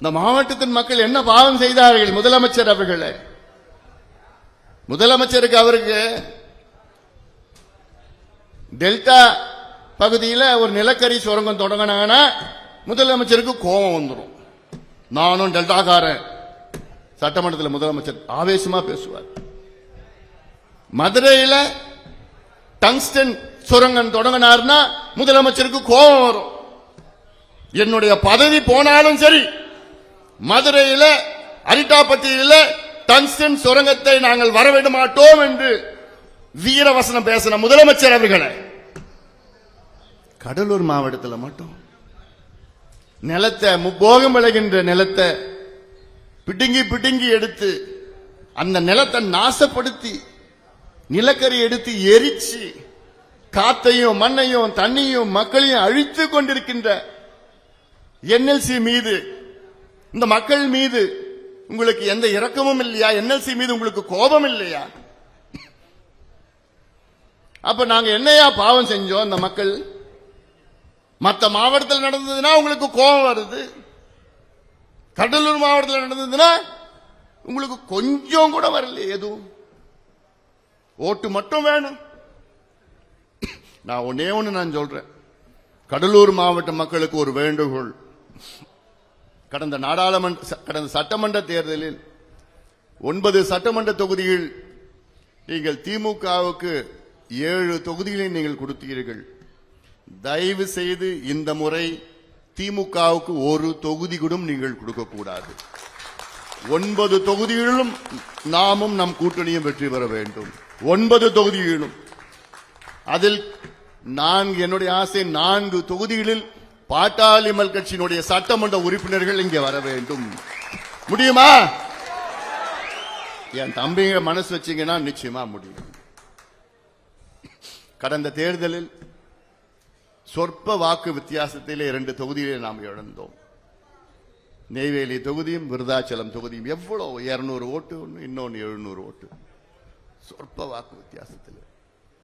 இந்த மாவட்டத்தின் மக்கள் என்ன பாவம் செய்தார்கள்? முதலமைச்சர் அவர்களை. முதலமைச்சருக்கு அவருக்கு டெல்டா பகுதியில் ஒரு நிலக்கரி சுரங்கம் தொடங்கினாங்கன்னா முதலமைச்சருக்கு கோபம் வந்துடும் நானும் டெல்டாக்காரன். சட்டமன்றத்தில் முதலமைச்சர் ஆவேசமா பேசுவார். மதுரையில் டங்ஸ்டன் சுரங்கம் தொடங்கினார்னா முதலமைச்சருக்கு கோபம் வரும். என்னுடைய பதவி போனாலும் சரி மதுரையில அரிட்டாப்பட்டியில டங்ஸ்டன் சுரங்கத்தை நாங்கள் வரவிட மாட்டோம் என்று வீரவசனம் பேசின முதலமைச்சர் அவர்களே. கடலூர் மாவட்டத்தில் மட்டும். நிலத்தை முப்போகம் விளைகின்ற நிலத்தை பிடுங்கி பிடுங்கி எடுத்து அந்த நிலத்தை நாசப்படுத்தி நிலக்கரி எடுத்து எரிச்சு காத்தையும் மண்ணையும் தண்ணியும் மக்களையும் அழித்து கொண்டிருக்கின்ற என்எல்சி மீது இந்த மக்கள் மீது உங்களுக்கு எந்த இரக்கமும் இல்லையா? என்எல்சி மீது உங்களுக்கு கோபம் இல்லையா? அப்ப நாங்க என்னையா பாவம் செஞ்சோம் இந்த மக்கள்? மற்ற மாவட்டத்தில் நடந்ததுன்னா உங்களுக்கு கோபம் வருது. கடலூர் மாவட்டத்தில் நடந்ததுன்னா உங்களுக்கு கொஞ்சம் கூட வரல எதுவும். ஓட்டு மட்டும் வேணும். நான் ஒன்னே ஒன்று நான் சொல்றேன். கடலூர் மாவட்ட மக்களுக்கு ஒரு வேண்டுகோள். கடந்த நாடாளுமன்ற ச- கடந்த சட்டமன்ற தேர்தலில் ஒன்பது சட்டமன்ற தொகுதியில் நீங்கள் திமுகவுக்கு ஏழு தொகுதிகளை நீங்கள் கொடுத்தீர்கள். தயவு செய்து இந்த முறை திமுகவுக்கு ஒரு தொகுதி கூட நீங்கள் கொடுக்கக்கூடாது. ஒன்பது தொகுதிகளிலும் நாமும் நம் கூட்டணியும் வெற்றி பெற வேண்டும். ஒன்பது தொகுதிகளிலும். அதில் நான்கு என்னுடைய ஆசை நான்கு தொகுதிகளில் பாட்டாளிமல் கட்சியினுடைய சட்டமன்ற உறுப்பினர்கள் இங்கே வர வேண்டும். முடியுமா? என் தம்பிங்க மனசு வச்சீங்கன்னா நிச்சயமா முடியும். கடந்த தேர்தலில் சொற்ப வாக்கு வித்தியாசத்திலே இரண்டு தொகுதியிலே நாம் இழந்தோம். நெய்வேலி தொகுதியும் விருதாச்சலம் தொகுதியும். எவ்வளவு? இருநூறு ஓட்டு ஒன்று இன்னொன்று எழுநூறு ஓட்டு. சொற்ப வாக்கு வித்தியாசத்தில்.